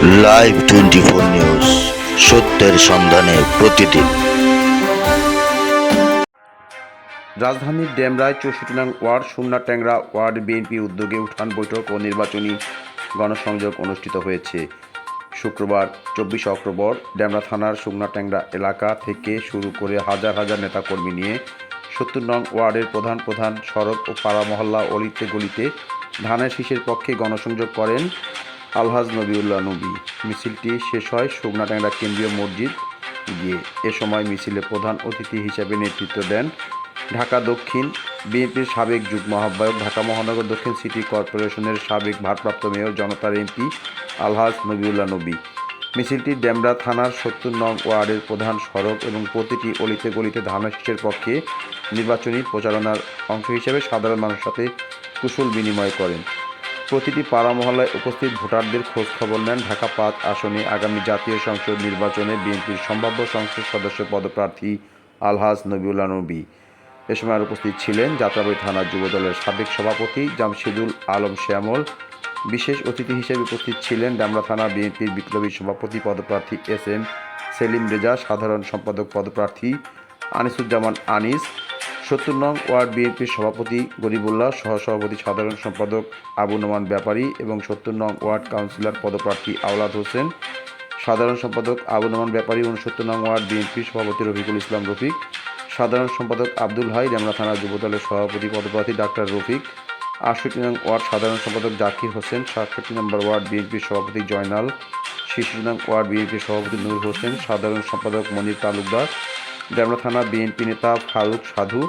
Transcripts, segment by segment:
Live twenty four news সত্যের সন্ধানে প্রতিদিন। রাজধানীর ডেমরায় চৌষট্টি নং ওয়ার্ড সুমনা ট্যাংরা ওয়ার্ড বিএনপি উদ্যোগে উঠান বৈঠক ও নির্বাচনী গণসংযোগ অনুষ্ঠিত হয়েছে। শুক্রবার চব্বিশে অক্টোবর ডেমরা থানার সুমনা ট্যাংরা এলাকা থেকে শুরু করে হাজার হাজার নেতাকর্মী নিয়ে সত্তর নং ওয়ার্ডের প্রধান প্রধান সড়ক ও পাড়া মহল্লা অলিতে গলিতে ধানের শীষের পক্ষে গণসংযোগ করেন আলহাজ নবিউল্লাহ নবী। মিছিলটি শেষ হয় ট্যাংরা কেন্দ্রীয় মসজিদ গিয়ে। এ সময় মিছিলে প্রধান অতিথি হিসেবে নেতৃত্ব দেন ঢাকা দক্ষিণ বিএনপির সাবেক যুগ্ম আহ্বায়ক, ঢাকা মহানগর দক্ষিণ সিটি কর্পোরেশনের সাবেক ভারপ্রাপ্ত মেয়র, জনতার এমপি আলহাজ নবিউল্লাহ নবী। মিছিলটি ডেমরা থানার সত্তর নং ওয়ার্ডের প্রধান সড়ক এবং প্রতিটি অলিতে গলিতে ধানের পক্ষে নির্বাচনী প্রচারণার অংশ হিসেবে সাধারণ মানুষের সাথে কুশল বিনিময় করেন। প্রতিটি পাড়া মহল্লায় উপস্থিত ভোটারদের খোঁজ খবর নেন ঢাকা পাঁচ আসনে আগামী জাতীয় সংসদ নির্বাচনে বিএনপির সম্ভাব্য সংসদ সদস্য পদপ্রার্থী আলহাজ নবিউল্লাহ নবী। এ সময় উপস্থিত ছিলেন যাত্রাবাড়ি থানার যুবদলের সাবেক সভাপতি জামশেদুল আলম শ্যামল। বিশেষ অতিথি হিসেবে উপস্থিত ছিলেন ডামরা থানা বিএনপির বিপ্লবী সভাপতি পদপ্রার্থী এস এম সেলিম রেজা, সাধারণ সম্পাদক পদপ্রার্থী আনিসুজ্জামান আনিস সত্তর নং ওয়ার্ড বিএনপির সভাপতি গরিবুল্লাহ, সহসভাপতি সাধারণ সম্পাদক আবু নোমান ব্যাপারী এবং সত্তর নং ওয়ার্ড কাউন্সিলর পদপ্রার্থী আওলাদ হোসেন, সাধারণ সম্পাদক আবু নোমান ব্যাপারী উনসত্তর নং ওয়ার্ড বিএনপির সভাপতি রফিকুল ইসলাম রফিক, সাধারণ সম্পাদক আব্দুল হাই রেমনা থানা যুবদলের সভাপতি পদপ্রার্থী ডাক্তার রফিক, আটষট্টি নং ওয়ার্ড সাধারণ সম্পাদক জাকির হোসেন, সাতষট্টি নম্বর ওয়ার্ড বিএনপির সভাপতি জয়নাল, ছেষট্টি নং ওয়ার্ড বিএনপির সভাপতি নূর হোসেন, সাধারণ সম্পাদক মনির তালুকদার ডেমরা থানা বিএনপি নেতা ফারুক সাধু,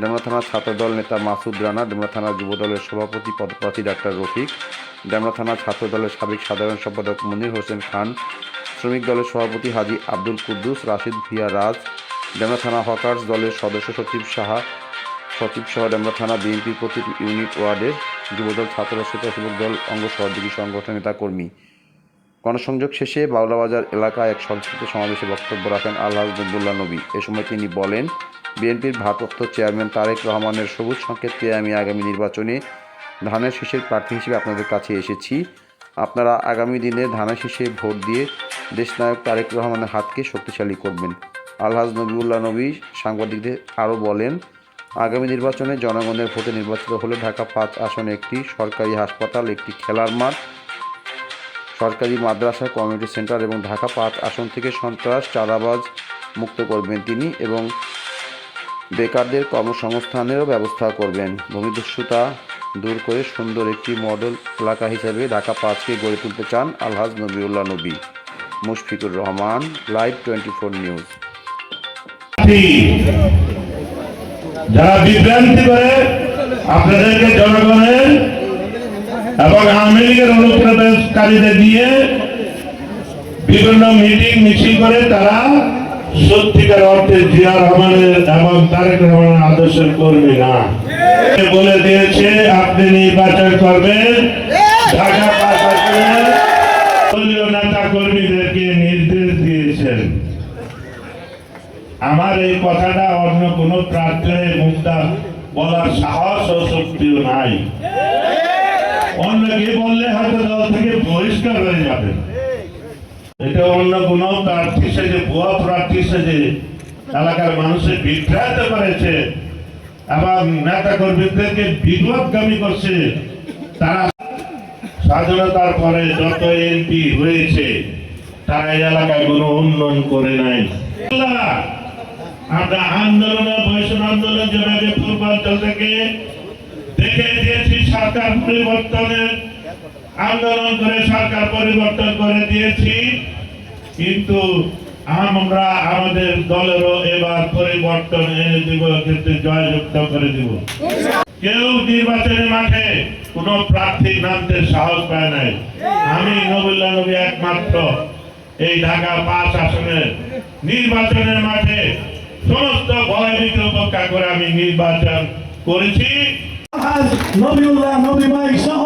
ডেমরা থানা ছাত্রদল নেতা মাসুদ রানা, ডেমরা থানা যুবদলের সভাপতি পদপ্রার্থী ডাক্তার রফিক, ডেমরা থানা ছাত্রদলের সাবেক সাধারণ সম্পাদক মনির হোসেন খান, শ্রমিক দলের সভাপতি হাজি আব্দুল কুদ্দুস, রাশিদ ভিয়া রাজ, ডেমরা থানা হকার্স দলের সদস্য সচিব সাহা, সচিব সহ ডেমরা থানা বিএনপির প্রতিটি ইউনিট ওয়ার্ডের যুবদল ছাত্র স্বেচ্ছাসেবক দল, অঙ্গ সহযোগী সংগঠন নেতা কর্মী। গণসংযোগ শেষে বাউলাবাজার এলাকায় এক সংস্কৃত সমাবেশে বক্তব্য রাখেন আল্লাহ নবুল্লাহ নবী। এ সময় তিনি বলেন, বিএনপির ভারপ্রাপ্ত চেয়ারম্যান তারেক রহমানের সবুজ সংকেত পেয়ে আমি আগামী নির্বাচনে ধানের শীষের প্রার্থী হিসেবে আপনাদের কাছে এসেছি। আপনারা আগামী দিনে ধানের শীষে ভোট দিয়ে দেশনায়ক তারেক রহমানের হাতকে শক্তিশালী করবেন। আলহাজ নবিউল্লাহ নবী সাংবাদিকদের আরও বলেন, আগামী নির্বাচনে জনগণের ভোটে নির্বাচিত হলে ঢাকা পাঁচ আসনে একটি সরকারি হাসপাতাল, একটি খেলার মাঠ সরকারি মাদ্রাসা কমিউনিটি সেন্টার এবং ঢাকা পাঁচ আসন থেকে সন্ত্রাস, চাঁদাবাজ, মুক্ত করবেন তিনি এবং বেকারদের কর্মসংস্থানেরও ব্যবস্থা করবেন। ভূমিদস্যুতা দূর করে সুন্দর একটি মডেল এলাকা হিসেবে ঢাকা পাঁচকে গড়ে তুলতে চান Alhaj Nabiullah Nabi. Mushfiqur Rahman, live twenty four news. যারা বিভ্রান্তি করে, আপনাদেরকে জনগণের এবং আওয়ামী লীগের অনুপ্রবেশকারীদের দিয়ে বিভিন্ন মিটিং, মিছিল করে তারা সত্যিকার অর্থে জিয়া রহমানের এবং তারেক রহমানের আদর্শের কর্মী না। বলে দিয়েছে, আপনি নির্বাচন করবেন। আমার এই কথাটা অন্য কোন প্রার্থীর মুখটা বলার সাহস ও শক্তিও নাই। অন্য বললে? হয়তো দল থেকে বহিষ্কার হয়ে যাবে। এটা অন্য কোন প্রার্থী সেজে ভুয়া প্রার্থী সেজে এলাকার মানুষের বিভ্রান্ত করেছে এবং নেতা কর্মীদেরকে বিপদগামী করছে, তারা স্বাধীনতার পরে যত এমপি হয়েছে, তারা এই এলাকায় কোনো উন্নয়ন করে নাই। আমরা আন্দোলনে বৈষ্ণব আন্দোলন যেভাবে পূর্বাঞ্চল থেকে দেখে দিয়েছি সরকার পরিবর্তনের। আন্দোলন করে সরকার পরিবর্তন করে দিয়েছি। কিন্তু আমরা আমাদের দলেরও এবার পরিবর্তন এনে দিব কিন্তু জয়যুক্ত করে দিব। কেউ নির্বাচনের মাঠে কোন প্রার্থী নামতে সাহস পায় নাই। আমি নবুল্লাহ নবী একমাত্র এই ঢাকা পাঁচ আসনের নির্বাচনের মাঠে সমস্ত ভয় উপেক্ষা করে আমি নির্বাচন করেছি। আজ নবীউল্লাহ, নবী ভাই সহ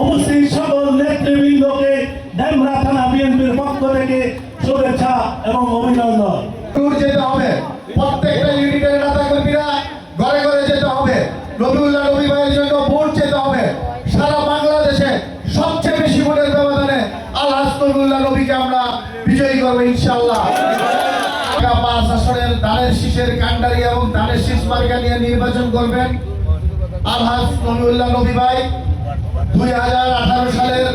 উপস্থিত সকল নেতৃবৃন্দকে ডেমরা থানা বিএনপির পক্ষ থেকে শুভেচ্ছা এবং অভিনন্দন। ট্যুর যেতে হবে। প্রত্যেকটা ইউনিটের নেতা কর্মীরা ঘরে ঘরে যেতে হবে। রবিউল্লাহ রবি ভাইয়ের জন্য ভোট যেতে হবে। সারা বাংলাদেশে সবচেয়ে বেশি ভোটের ব্যবধানে আলহাজ নবুল্লাহ নবীকে আমরা বিজয়ী করব ইনশাল্লাহ ঢাকা পাঁচ আসনের ধানের শীষের কান্ডারি এবং ধানের শীষ মার্কা নিয়ে নির্বাচন করবেন। আলহাজ নবীউল্লাহ নবী ভাই, দুই হাজার আঠারো সালের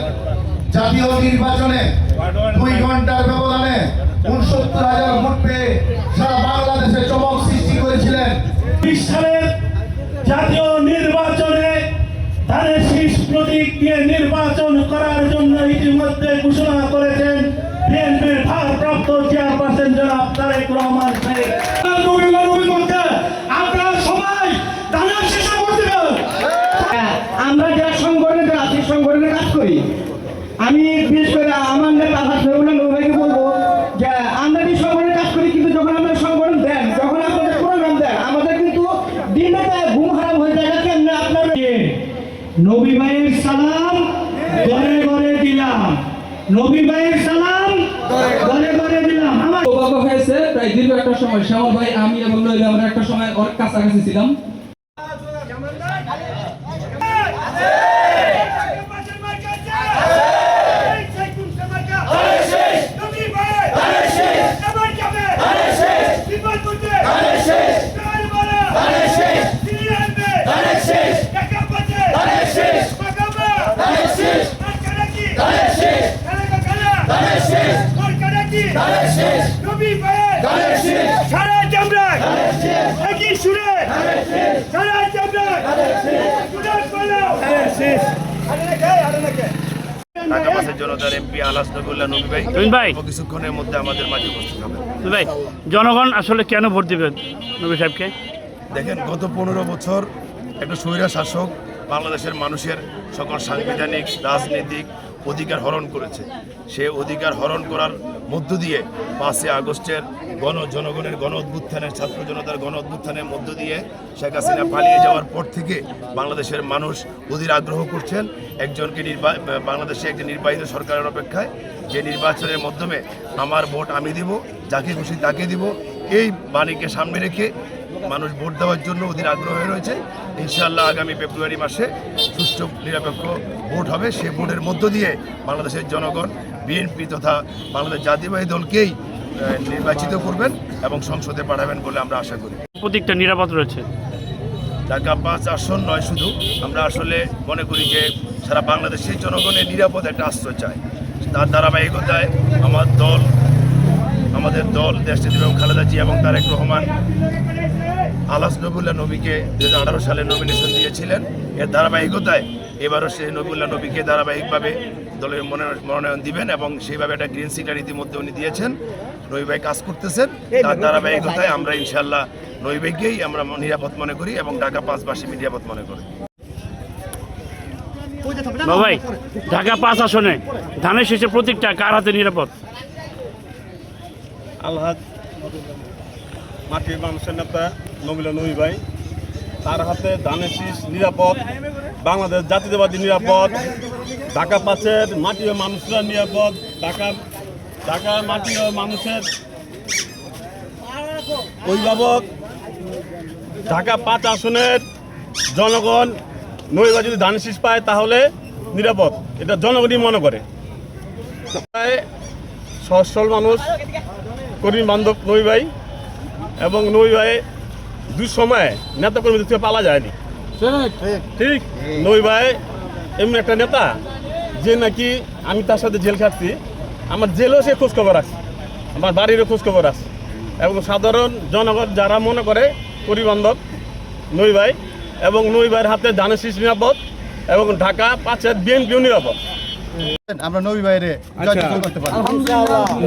জাতীয় নির্বাচনে দুই ঘণ্টার ব্যবধানে উনসত্তর হাজার ভোট পেয়ে সারা বাংলাদেশে চমক সৃষ্টি করেছিলেন। বিশ সালের জাতীয় নির্বাচনে ধানের শীষ প্রতীক দিয়ে নির্বাচন করার জন্য ইতিমধ্যে ঘোষণা করেছেন বিএনপির ভারপ্রাপ্ত চেয়ারপারসন জনাব তারেক রহমান সাহেব আপনারা সবাই ধানের শীষে ভোট দেবেন আমরা যারা সংগঠনে আছি সংগঠনে কাজ করি আমি বিশেষ করে আমার নেতা হাসপাতাল নৌভাইকে বলব যে আমরা যে সংগঠনে কাজ করি কিন্তু যখন আমরা সংগঠন দেন যখন আপনাদের প্রোগ্রাম দেন আমাদের কিন্তু দিনে ঘুম হারাম হয়ে যায় কেমনে আপনার নবী ভাইয়ের সালাম ঘরে ঘরে দিলাম নবী ভাইয়ের সালাম ঘরে ঘরে দিলাম আমার সৌভাগ্য হয়েছে প্রায় দীর্ঘ একটা সময় শ্যামল ভাই আমি এবং নইলে আমরা একটা সময় অনেক কাছাকাছি ছিলাম। সারা চামড়ায়। একই সুরে? সারা চামড়ায়। ঢাকা বাসের জনতার এমপি আলাস নবুল্লাহ নবী ভাই। নবীন ভাই। কিছুক্ষণের মধ্যে আমাদের মাঝে উপস্থিত হবে। নবীন ভাই জনগণ আসলে কেন ভোট দিবেন নবী সাহেবকে? দেখেন গত পনেরো বছর একটা স্বৈরা শাসক বাংলাদেশের মানুষের সকল সাংবিধানিক রাজনৈতিক অধিকার হরণ করেছে। সে অধিকার হরণ করার মধ্য দিয়ে পাঁচই আগস্টের গণ জনগণের গণ অভ্যুত্থানের, ছাত্র জনতার গণ অভ্যুত্থানের মধ্য দিয়ে শেখ হাসিনা পালিয়ে যাওয়ার পর থেকে বাংলাদেশের মানুষ অধীর আগ্রহ করছেন একজনকে নির্বা, বাংলাদেশে একটি নির্বাচিত সরকারের অপেক্ষায়। যে নির্বাচনের মাধ্যমে আমার ভোট আমি দিব, যাকে খুশি তাকে দিব, এই বাণীকে সামনে রেখে মানুষ ভোট দেওয়ার জন্য অধীর আগ্রহ রয়েছে। ইনশাআল্লাহ আগামী ফেব্রুয়ারি মাসে সুষ্ঠু নিরপেক্ষ ভোট হবে। সেই ভোটের মধ্য দিয়ে বাংলাদেশের জনগণ বিএনপি তথা বাংলাদেশ জাতীয়বাহী দলকেই নির্বাচিত করবেন এবং সংসদে পাঠাবেন বলে আমরা আশা করি। প্রতীকটা নিরাপদ রয়েছে। ঢাকা পাঁচ আসন নয় শুধু। আমরা আসলে মনে করি যে সারা বাংলাদেশের জনগণের নিরাপদ একটা আশ্রয় চায়। তার ধারাবাহিকতায় আমার দল আমাদের দল দেশনেত্রী এবং খালেদা জিয়া এবং তারেক রহমান আলাস নবুল্লাহ নবীকে দু হাজার আঠারো সালে নমিনেশন দিয়েছিলেন। এর ধারাবাহিকতায় এবারও সেই নবুল্লাহ নবীকে ধারাবাহিকভাবে দলের মনোনয়ন মনোনয়ন দিবেন এবং সেইভাবে একটা গ্রিন সিগন্যাল ইতিমধ্যে উনি দিয়েছেন। নবী ভাই কাজ করতেছেন। তার ধারাবাহিকতায় আমরা ইনশাল্লাহ নবী ভাইকেই আমরা নিরাপদ মনে করি এবং ঢাকা পাঁচবাসী নিরাপদ মনে করি। ভাই ঢাকা পাঁচ আসনে ধানের শেষে প্রতীকটা কার হাতে নিরাপদ? আলহাজ মাটির মানুষের নেতা নবিলা নবী ভাই, তার হাতে ধানের শীষ নিরাপদ, বাংলাদেশ জাতীয়তাবাদী নিরাপদ, ঢাকা পাঁচের মাটি ও মানুষরা নিরাপদ ঢাকা ঢাকার মাটি ও মানুষের অভিভাবক, ঢাকা পাঁচ আসনের জনগণ নবীবা যদি ধানের শীষ পায় তাহলে নিরাপদ। এটা জনগণই মনে করে। প্রায় মানুষ কর্মী বান্ধব নই ভাই এবং নই ভাই দুঃসময়ে নেতা কর্মীদের থেকে পালা যায়নি। ঠিক। নই ভাই এমন একটা নেতা যে নাকি আমি তার সাথে জেল খাটছি আমার জেলেও সে খোঁজখবর আছে আমার বাড়িরও খোঁজখবর আছে। এবং সাধারণ জনগণ যারা মনে করে পরিবান্ধব নই ভাই এবং নই ভাইয়ের হাতে ধানের শীষ নিরাপদ এবং ঢাকা পাঁচের বিএনপিও নিরাপদ। আমরা নবী ভাইরে করতে পারি।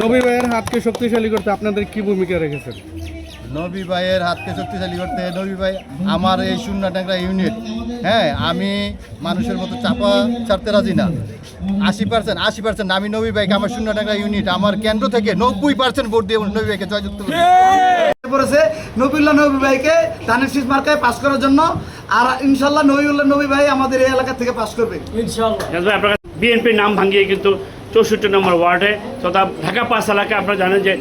নবী ভাইয়ের হাতকে শক্তিশালী করতে আপনাদের কি ভূমিকা রেখেছেন? নবী ভাইয়ের হাতকে শক্তিশালী করতে নবী ভাই আমার এই শূন্য ট্যাংরা ইউনিট হ্যাঁ আমি মানুষের মতো চাপা ছাড়তে রাজি না। আশি পার্সেন্ট আশি পার্সেন্ট আমি নবী ভাইকে আমার শূন্য ট্যাংরা ইউনিট আমার কেন্দ্র থেকে নব্বই পার্সেন্ট ভোট দিয়ে নবী ভাইকে জয়যুক্ত করি পড়েছে নবিউল্লাহ নবী ভাইকে ধানের শীষ মার্কায় পাস করার জন্য। আর ইনশাল্লাহ নবিউল্লাহ নবী ভাই আমাদের এই এলাকা থেকে পাস করবে। বিএনপির নাম ভাঙিয়ে কিন্তু চৌষট্টি নম্বর ওয়ার্ডে তথা ঢাকা পাঁচ এলাকায় আপনারা জানেন যে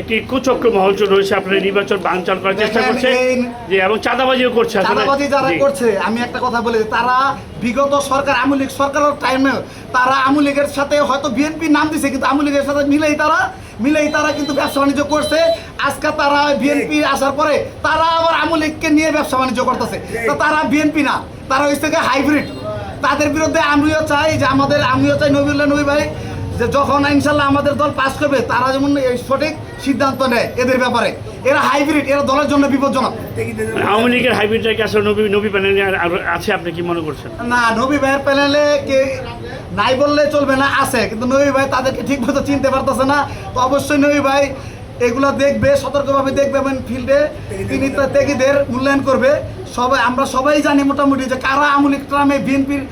একটি কুচক্র মহল রয়েছে আপনার নির্বাচন বানচাল করার চেষ্টা করছে। যে এবং চাঁদাবাজিও করছে চাঁদাবাজি যারা করছে আমি একটা কথা বলি তারা বিগত সরকার আওয়ামী লীগ সরকারের টাইমে তারা আওয়ামী লীগের সাথে হয়তো বিএনপি নাম দিছে কিন্তু আওয়ামী লীগের সাথে মিলেই তারা মিলেই তারা কিন্তু ব্যবসা বাণিজ্য করছে। আজকে তারা বিএনপি আসার পরে তারা আবার আওয়ামী লীগকে নিয়ে ব্যবসা বাণিজ্য করতেছে। তো তারা বিএনপি না তারা হচ্ছে গিয়ে হাইব্রিড তাদের বিরুদ্ধে আমিও চাই যে আমাদের আমিও চাই নবীল্লা নবী ভাই যে যখন ইনশাল্লাহ আমাদের দল পাস করবে তারা যেমন সঠিক সিদ্ধান্ত নেয় এদের ব্যাপারে। এরা হাইব্রিড এরা দলের জন্য বিপজ্জনক। আওয়ামী লীগের হাইব্রিডটা কি আসলে নবী নবী প্যানেলে আছে আপনি কি মনে করছেন? না নবী ভাইয়ের প্যানেলে কে নাই বললে চলবে না আছে। কিন্তু নবী ভাই তাদেরকে ঠিক মতো চিনতে পারতেছে না। তো অবশ্যই নবী ভাই এগুলো দেখবে সতর্কভাবে দেখবে এবং ফিল্ডে। তিনি ত্যাগীদের মূল্যায়ন করবে। সবাই আমরা সবাই জানি মোটামুটি যে কারা আমুলিক ট্রামে বিএনপির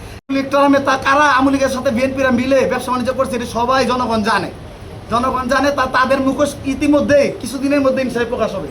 ট্রামে তা কারা আমুলিকের সাথে বিএনপিরা মিলে ব্যবসা বাণিজ্য করছে এটি সবাই জনগণ জানে। জনগণ জানে তা তাদের মুখোশ ইতিমধ্যে কিছুদিনের মধ্যে ইনসাই প্রকাশ হবে।